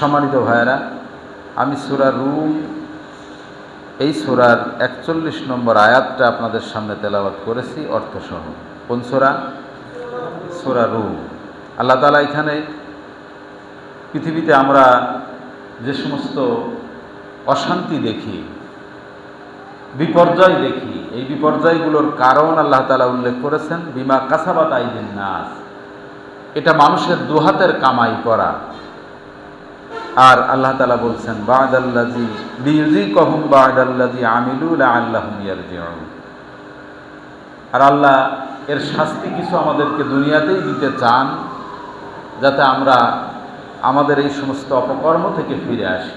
সম্মানিত ভাইয়েরা, আমি সুরা রুম, এই সুরার একচল্লিশ নম্বর আয়াতটা আপনাদের সামনে তেলাওয়াত করেছি, অর্থসহ। কোন সুরা? সুরা রুম। আল্লাহ তালা এখানে পৃথিবীতে আমরা যে সমস্ত অশান্তি দেখি, বিপর্যয় দেখি, এই বিপর্যয়গুলোর কারণ আল্লাহ তালা উল্লেখ করেছেন, বিমা কাসাবাত আইদিন নাস। এটা মানুষের দুহাতের কামাই করা। আর আল্লাহ তালা বলছেন আর আল্লাহ এর শাস্তি কিছু আমাদেরকে দুনিয়াতেই দিতে চান, যাতে আমরা আমাদের এই সমস্ত অপকর্ম থেকে ফিরে আসি।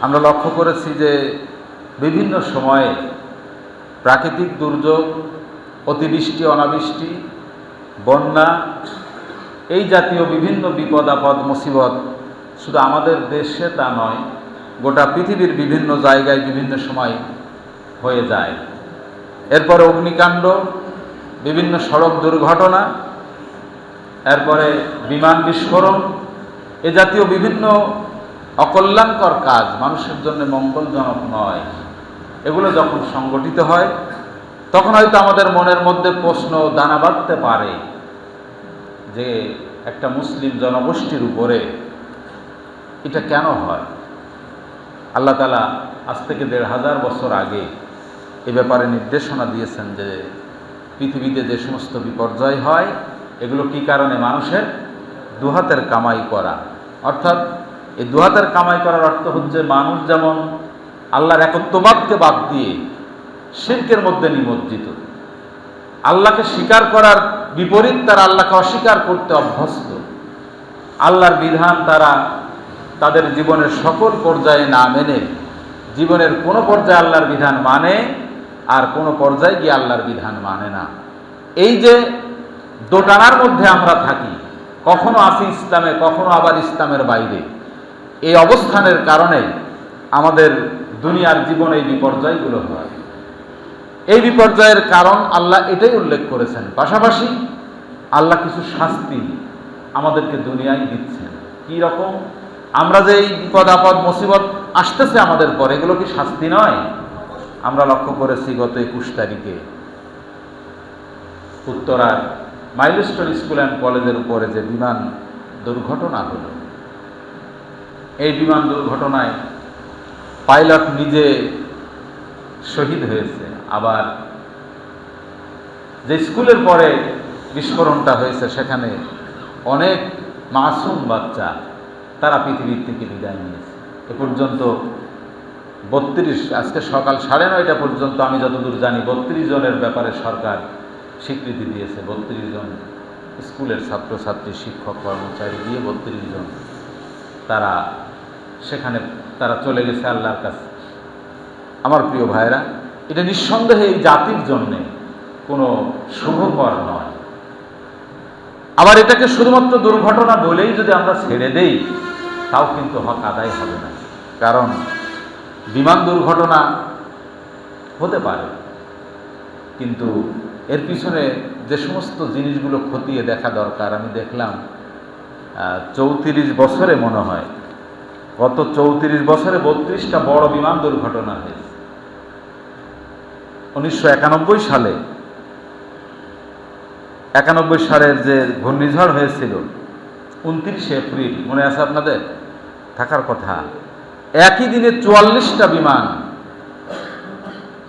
আমরা লক্ষ্য করেছি যে বিভিন্ন সময়ে প্রাকৃতিক দুর্যোগ, অতিবৃষ্টি, অনাবৃষ্টি, বন্যা এই জাতীয় বিভিন্ন বিপদ, আপদ, মুসিবত শুধু আমাদের দেশে তা নয়, গোটা পৃথিবীর বিভিন্ন জায়গায় বিভিন্ন সময় হয়ে যায়। এরপরে অগ্নিকাণ্ড, বিভিন্ন সড়ক দুর্ঘটনা, এরপরে বিমান বিস্ফোরণ, এ জাতীয় বিভিন্ন অকল্যাণকর কাজ মানুষের জন্য মঙ্গলজনক নয়। এগুলো যখন সংগঠিত হয়, তখন হয়তো আমাদের মনের মধ্যে প্রশ্ন দানা বাঁধতে পারে। যে একটা মুসলিম জনগোষ্ঠীর উপরে এটা কেন হয়? আল্লাহ তালা আজ থেকে দেড় হাজার বছর আগে এ ব্যাপারে নির্দেশনা দিয়েছেন যে পৃথিবীতে যে সমস্ত বিপর্যয় হয়, এগুলো কি কারণে মানুষের? দুহাতের কামাই করা। অর্থাৎ এই দুহাতের কামাই করার অর্থ হচ্ছে মানুষ যেমন আল্লাহর একত্ববাদকে বাদ দিয়ে শিল্পের মধ্যে নিমজ্জিত, আল্লাহকে স্বীকার করার বিপরীত তারা আল্লাহকে অস্বীকার করতে অভ্যস্ত। আল্লাহর বিধান তারা তাদের জীবনের সকল পর্যায়ে না মেনে, জীবনের কোনো পর্যায়ে আল্লাহর বিধান মানে আর কোনো পর্যায়ে গিয়ে আল্লাহর বিধান মানে না। এই যে দোটানার মধ্যে আমরা থাকি, কখনো আসি ইসলামে, কখনো আবার ইসলামের বাইরে, এই অবস্থানের কারণে আমাদের দুনিয়ার জীবনে এই বিপর্যয়গুলো হয়। এই বিপর্যয়ের কারণ আল্লাহ এটাই উল্লেখ করেছেন। পাশাপাশি আল্লাহ কিছু শাস্তি আমাদেরকে দুনিয়ায় দিচ্ছেন। কি রকম? আমরা যে এই বিপদ, আপদ, মুসিবত আসতেছে আমাদের পর, এগুলো কি শাস্তি নয়? আমরা লক্ষ্য করেছি গত একুশ তারিখে উত্তরার মাইলস্টোন স্কুল অ্যান্ড কলেজের উপরে যে বিমান দুর্ঘটনা হলো। এই বিমান দুর্ঘটনায় পাইলট নিজে শহীদ হয়েছে। আবার যে স্কুলের পরে বিস্ফোরণটা হয়েছে, সেখানে অনেক মাসুম বাচ্চা তারা পৃথিবীর থেকে বিদায় নিয়েছে। এ পর্যন্ত বত্রিশ, আজকে সকাল সাড়ে নয়টা পর্যন্ত আমি যতদূর জানি, বত্রিশ জনের ব্যাপারে সরকার স্বীকৃতি দিয়েছে। বত্রিশ জন স্কুলের ছাত্রছাত্রী, শিক্ষক, কর্মচারী দিয়ে বত্রিশ জন তারা সেখানে, তারা চলে গেছে আল্লাহর কাছে। আমার প্রিয় ভাইরা এটা নিঃসন্দেহে এই জাতির জন্যে কোনো শুভকর নয়। আবার এটাকে শুধুমাত্র দুর্ঘটনা বলেই যদি আমরা ছেড়ে দেই, তাও কিন্তু হক আদায় হবে না। কারণ বিমান দুর্ঘটনা হতে পারে, কিন্তু এর পিছনে যে সমস্ত জিনিসগুলো খতিয়ে দেখা দরকার, আমি দেখলাম চৌত্রিশ বছরে মনে হয়, গত চৌত্রিশ বছরে বত্রিশটা বড় বিমান দুর্ঘটনা হয়েছে। উনিশশো একানব্বই সালে, একানব্বই সালের যে ঘূর্ণিঝড় হয়েছিল, উনত্রিশে এপ্রিল, মনে আছে আপনাদের? থাকার কথা। একই দিনে চুয়াল্লিশটা বিমান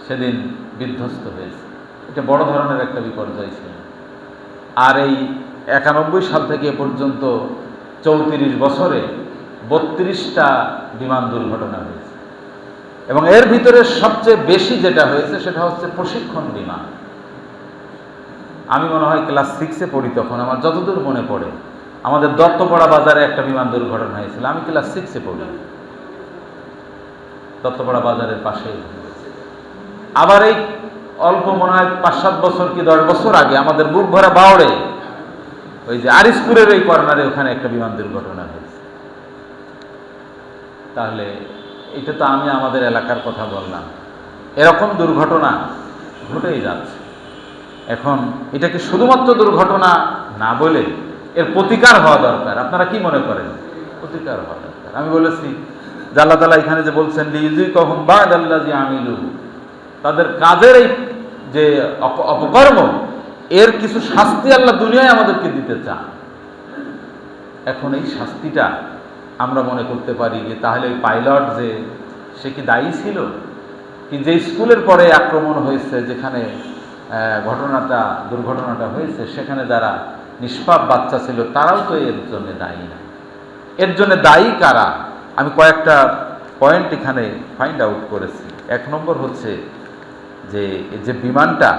সেদিন বিধ্বস্ত হয়েছে। এটা বড় ধরনের একটা বিপর্যয় ছিল। আর এই একানব্বই সাল থেকে এ পর্যন্ত চৌত্রিশ বছরে বত্রিশটা বিমান দুর্ঘটনা হয়েছে। এবং এর ভিতরে সবচেয়ে বেশি যেটা হয়েছে সেটা হচ্ছে প্রশিক্ষণ বিমান আমি মনে হয় ক্লাস সিক্সে পড়ি তখন, আমার যতদূর মনে পড়ে। আমাদের দত্তপাড়া বাজারে একটা বিমান দুর্ঘটনা হয়েছিল, আমি ক্লাস সিক্সে পড়ি। দত্তপাড়া বাজারের পাশে আবার এই অল্প মনে হয় পাঁচ সাত বছর কি দশ বছর আগে আমাদের বুক ভরা বাউড়ে, ওই যে আরিসপুরের ওই কর্নারে ওখানে একটা বিমান দুর্ঘটনা হয়েছে। তাহলে এটা তো আমি আমাদের এলাকার কথা বললাম। এরকম দুর্ঘটনা ঘটেই যাচ্ছে। এখন এটাকে শুধুমাত্র দুর্ঘটনা না বলে এর প্রতিকার হওয়া দরকার? আপনারা কি মনে করেন? প্রতিকার হওয়া দরকার। আমি বলেছি আল্লাহ তালা এখানে যে বলছেন লিজুই বাদ আল্লাহ যে আমিলু তাদের কাজের এই যে অপকর্ম, এর কিছু শাস্তি আল্লাহ দুনিয়ায় আমাদেরকে দিতে চান। এখন এই শাস্তিটা আমরা মনে করতে পারি যে তাহলে ওই পাইলট যে, সে কি দায়ী ছিল? কি যে স্কুলের পরে আক্রমণ হয়েছে, যেখানে ঘটনাটা, দুর্ঘটনাটা হয়েছে, সেখানে যারা নিষ্পাপ বাচ্চা ছিল, তারাও তো এর জন্য দায়ী না। এর জন্য দায়ী কারা? আমি কয়েকটা পয়েন্ট এখানে ফাইন্ড আউট করেছি। এক নম্বর হচ্ছে যে যে বিমানটা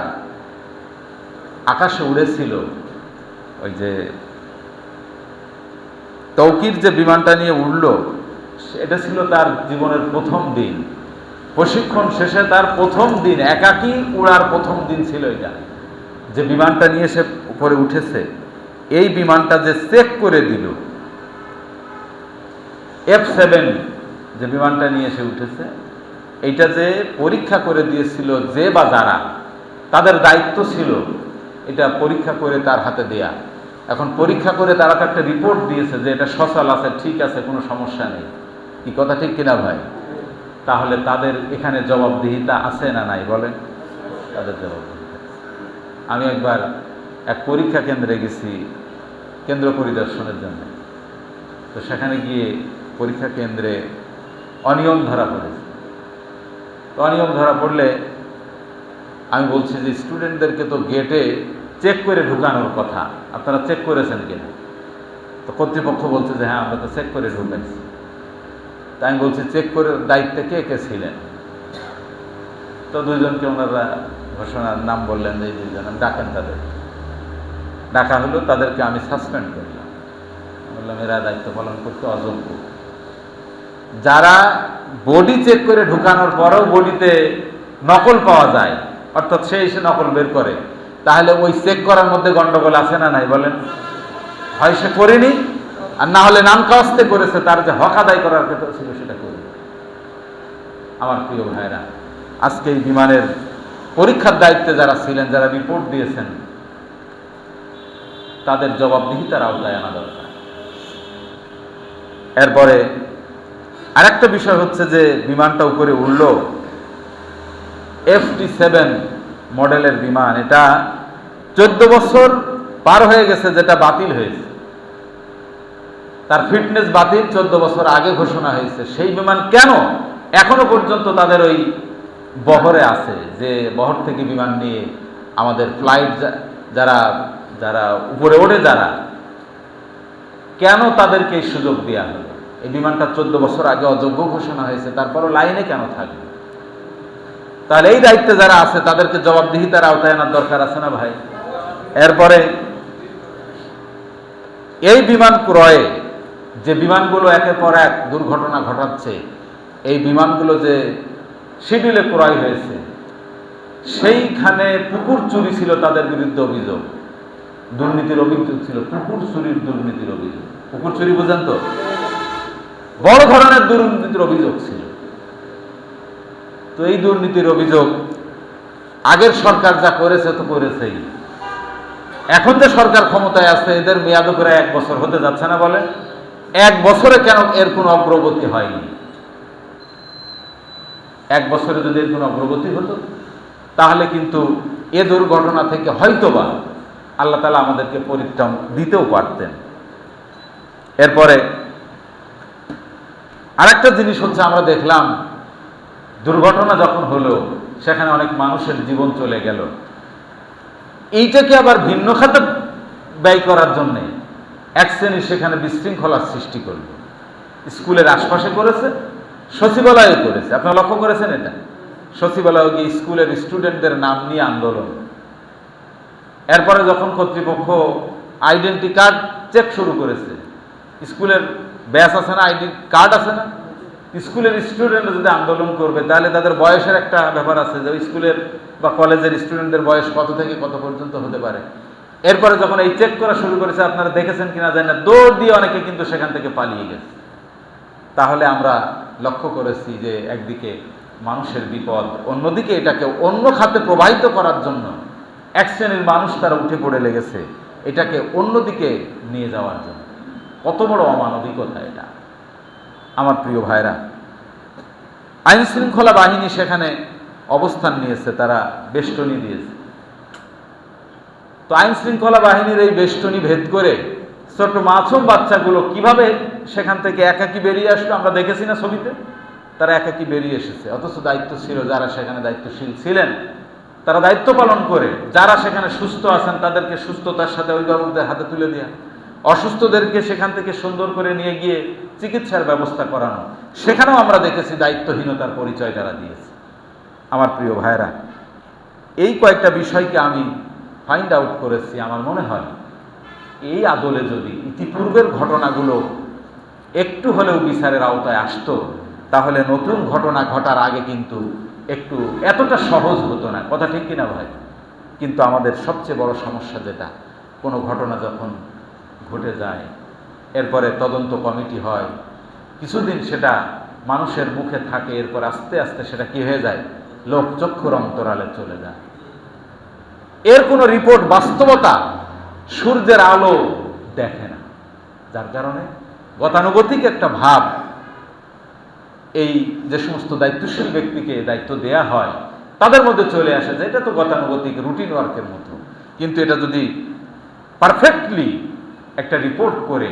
আকাশে উড়েছিল, ওই যে তৌকির যে বিমানটা নিয়ে উড়ল এটা ছিল তার জীবনের প্রথম দিন। প্রশিক্ষণ শেষে তার প্রথম দিন, একাকী উড়ার প্রথম দিন ছিল এটা। যে বিমানটা নিয়ে সে উপরে উঠেছে, এই বিমানটা যে চেক করে দিল এফ সেভেন যে বিমানটা নিয়ে এসে উঠেছে, এইটা যে পরীক্ষা করে দিয়েছিল যে বা যারা, তাদের দায়িত্ব ছিল এটা পরীক্ষা করে তার হাতে দেয়া। এখন পরীক্ষা করে তারা তো একটা রিপোর্ট দিয়েছে যে এটা সচল আছে, ঠিক আছে, কোনো সমস্যা নেই। কি কথা ঠিক কিনা ভাই? তাহলে তাদের এখানে জবাবদিহিতা আছে না নাই বলেন? তাদের জবাবদিহিতা আমি একবার এক পরীক্ষা কেন্দ্রে গেছি কেন্দ্র পরিদর্শনের জন্য। তো সেখানে গিয়ে পরীক্ষা কেন্দ্রে অনিয়ম ধরা পড়েছে তো অনিয়ম ধরা পড়লে আমি বলছি যে স্টুডেন্টদেরকে তো গেটে চেক করে ঢুকানোর কথা। আপনারা চেক করেছেন কিনা? তো কর্তৃপক্ষ বলছে যে হ্যাঁ আমরা তো চেক করে ঢুকেছি। তাই আমি বলছি, চেক করে, দায়িত্বে কে কে ছিলেন? তো দুইজনকে ওনারা ঘোষণার নাম বললেন যে দুইজন, আমি ডাকেন তাদের। ডাকা হলো, তাদেরকে আমি সাসপেন্ড করলাম। বললাম, এরা দায়িত্ব পালন করতে অযোগ্য। যারা বডি চেক করে ঢুকানোর পরেও বডিতে নকল পাওয়া যায়, অর্থাৎ সে এসে নকল বের করে তাহলে ওই চেক করার মধ্যে গন্ডগোল আছে না নাই বলেন? হয় সে করেনি, আর না হলে নাম কাস্তে করেছে, তার যে হক আদায় করার ক্ষেত্রে ছিল সেটা করে আমার প্রিয় ভাইরা, আজকে এই বিমানের পরীক্ষার দায়িত্বে যারা ছিলেন, যারা রিপোর্ট দিয়েছেন, তাদের জবাবদিহিতার আওতায় আনা দরকার। এরপরে আরেকটা বিষয় হচ্ছে যে বিমানটা উপরে উঠল এফটি সেভেন মডেলের বিমান, এটা চোদ্দ বছর পার হয়ে গেছে যেটা বাতিল হয়েছে। তার ফিটনেস বাতিল, চোদ্দ বছর আগে ঘোষণা হয়েছে। সেই বিমান কেন এখনও পর্যন্ত তাদের ওই বহরে আছে? যে বহর থেকে বিমান নিয়ে আমাদের ফ্লাইট যারা যারা উপরে ওঠে যারা, কেন তাদেরকে এই সুযোগ দেওয়া হলো? এই বিমানটা চোদ্দ বছর আগে অযোগ্য ঘোষণা হয়েছে, তারপরও লাইনে কেন থাকবে? তাহলে এই দায়িত্বে যারা আছে, তাদেরকে জবাবদিহিতার আওতায় আনার দরকার আছে না ভাই? এরপরে, এই বিমান ক্রয়ে যে বিমানগুলো একের পর এক দুর্ঘটনা ঘটাচ্ছে, এই বিমানগুলো যে শিডিউলে ক্রয় হয়েছে, সেইখানে পুকুর চুরি ছিল তাদের বিরুদ্ধে অভিযোগ। দুর্নীতির অভিযোগ ছিল, পুকুর চুরির দুর্নীতির অভিযোগ। পুকুর চুরি বুঝেন তো? বড় ধরনের দুর্নীতির অভিযোগ ছিল। তো এই দুর্নীতির অভিযোগ, আগের সরকার যা করেছে তো করেছেই। এখন যে সরকার ক্ষমতায় আছে এদের মেয়াদ করে এক বছর হতে যাচ্ছে না বলে। এক বছরে কেন এর কোনো অগ্রগতি হয়নি? এক বছরে যদি এর কোনো অগ্রগতি হতো, তাহলে কিন্তু এ দুর্ঘটনা থেকে হয়তোবা আল্লাহ তালা আমাদেরকে পরিত্রাণ দিতেও পারতেন। এরপরে আরেকটা জিনিস হচ্ছে, আমরা দেখলাম দুর্ঘটনা যখন হলো, সেখানে অনেক মানুষের জীবন চলে গেল। এইটাকে আবার ভিন্ন খাতে ব্যয় করার জন্যে? এক শ্রেণি সেখানে বিশৃঙ্খলার সৃষ্টি করল। স্কুলের আশপাশে করেছে, সচিবালয়ে করেছে। আপনারা লক্ষ্য করেছেন এটা? সচিবালয়ে গিয়ে স্কুলের স্টুডেন্টদের নাম নিয়ে আন্দোলন। এরপরে যখন কর্তৃপক্ষ আইডেন্টি কার্ড চেক শুরু করেছে, স্কুলের ব্যাস আছে না আইডি কার্ড আছে না স্কুলের স্টুডেন্টরা যদি আন্দোলন করবে, তাহলে তাদের বয়সের একটা ব্যাপার আছে যে স্কুলের বা কলেজের স্টুডেন্টদের বয়স কত থেকে কত পর্যন্ত হতে পারে। এরপরে যখন এই চেক করা শুরু করেছে, আপনারা দেখেছেন কিনা জানি না, দৌড় দিয়ে অনেকে কিন্তু সেখান থেকে পালিয়ে গেছে। তাহলে আমরা লক্ষ্য করেছি যে একদিকে মানুষের বিপদ, অন্যদিকে এটাকে অন্য খাতে প্রবাহিত করার জন্য এক শ্রেণির মানুষ তারা উঠে পড়ে লেগেছে, এটাকে অন্যদিকে নিয়ে যাওয়ার জন্য। কত বড় অমানবিকতা এটা। আমার প্রিয় ভাইরা। আইন শৃঙ্খলা বাহিনী সেখানে অবস্থান নিয়েছে, তারা বেষ্টনী দিয়েছে। তো আইন শৃঙ্খলা বাহিনীর এই বেষ্টনী ভেদ করে ছোট মাছুম বাচ্চাগুলো কীভাবে সেখান থেকে একাকি বেরিয়ে আসলো আমরা দেখেছি না ছবিতে? তারা একাকি বেরিয়ে এসেছে। অথচ দায়িত্ব ছিল যারা সেখানে দায়িত্বশীল ছিলেন, তারা দায়িত্ব পালন করে। যারা সেখানে সুস্থ আছেন, তাদেরকে সুস্থতার সাথে অভিভাবকদের হাতে তুলে দেওয়া অসুস্থদেরকে সেখান থেকে সুন্দর করে নিয়ে গিয়ে চিকিৎসার ব্যবস্থা করানো। সেখানেও আমরা দেখেছি দায়িত্বহীনতার পরিচয় তারা দিয়েছে। আমার প্রিয় ভাইরা এই কয়েকটা বিষয়কে আমি ফাইন্ড আউট করেছি, আমার মনে হয়। এই আদলে যদি ইতিপূর্বের ঘটনাগুলো একটু হলেও বিচারের আওতায় আসতো, তাহলে নতুন ঘটনা ঘটার আগে কিন্তু একটু এতটা সহজ হতো না। কথা ঠিক কিনা ভাই? কিন্তু আমাদের সবচেয়ে বড় সমস্যা যেটা, কোনো ঘটনা যখন ঘটে যায় এরপরে তদন্ত কমিটি হয়। কিছুদিন সেটা মানুষের মুখে থাকে, এরপর আস্তে আস্তে সেটা কি হয়ে যায়? লোকচক্ষুর অন্তরালে চলে যায়। এর কোনো রিপোর্ট বাস্তবতা সূর্যের আলো দেখে না। যার কারণে গতানুগতিক একটা ভাব এই যে সমস্ত দায়িত্বশীল ব্যক্তিকে দায়িত্ব দেয়া হয়, তাদের মধ্যে চলে আসে যে এটা তো গতানুগতিক রুটিন ওয়ার্কের মতো। কিন্তু এটা যদি পারফেক্টলি একটা রিপোর্ট করে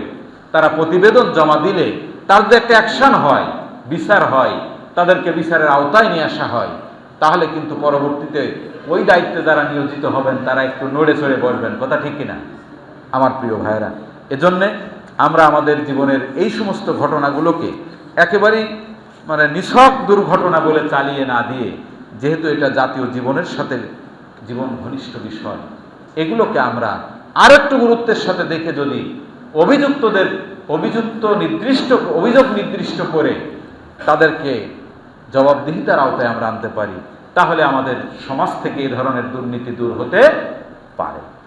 তারা প্রতিবেদন জমা দিলে তার যে একটা অ্যাকশন হয়, বিচার হয়, তাদেরকে বিচারের আওতায় নিয়ে আসা হয়, তাহলে কিন্তু পরবর্তীতে ওই দায়িত্বে যারা নিয়োজিত হবেন, তারা একটু নড়ে চড়ে বসবেন। কথা ঠিক কিনা? আমার প্রিয় ভাইয়েরা, এজন্যে আমরা আমাদের জীবনের এই সমস্ত ঘটনাগুলোকে একেবারেই মানে নিছক দুর্ঘটনা বলে চালিয়ে না দিয়ে, যেহেতু এটা জাতীয় জীবনের সাথে জীবন ঘনিষ্ঠ বিষয়, এগুলোকে আমরা আরেকটু গুরুত্বের সাথে দেখে যদি অভিযুক্তদের অভিযুক্ত নির্দিষ্ট, অভিযোগ নির্দিষ্ট করে তাদেরকে জবাবদিহিতার আওতায় আমরা আনতে পারি। তাহলে আমাদের সমাজ থেকে এই ধরনের দুর্নীতি দূর হতে পারে।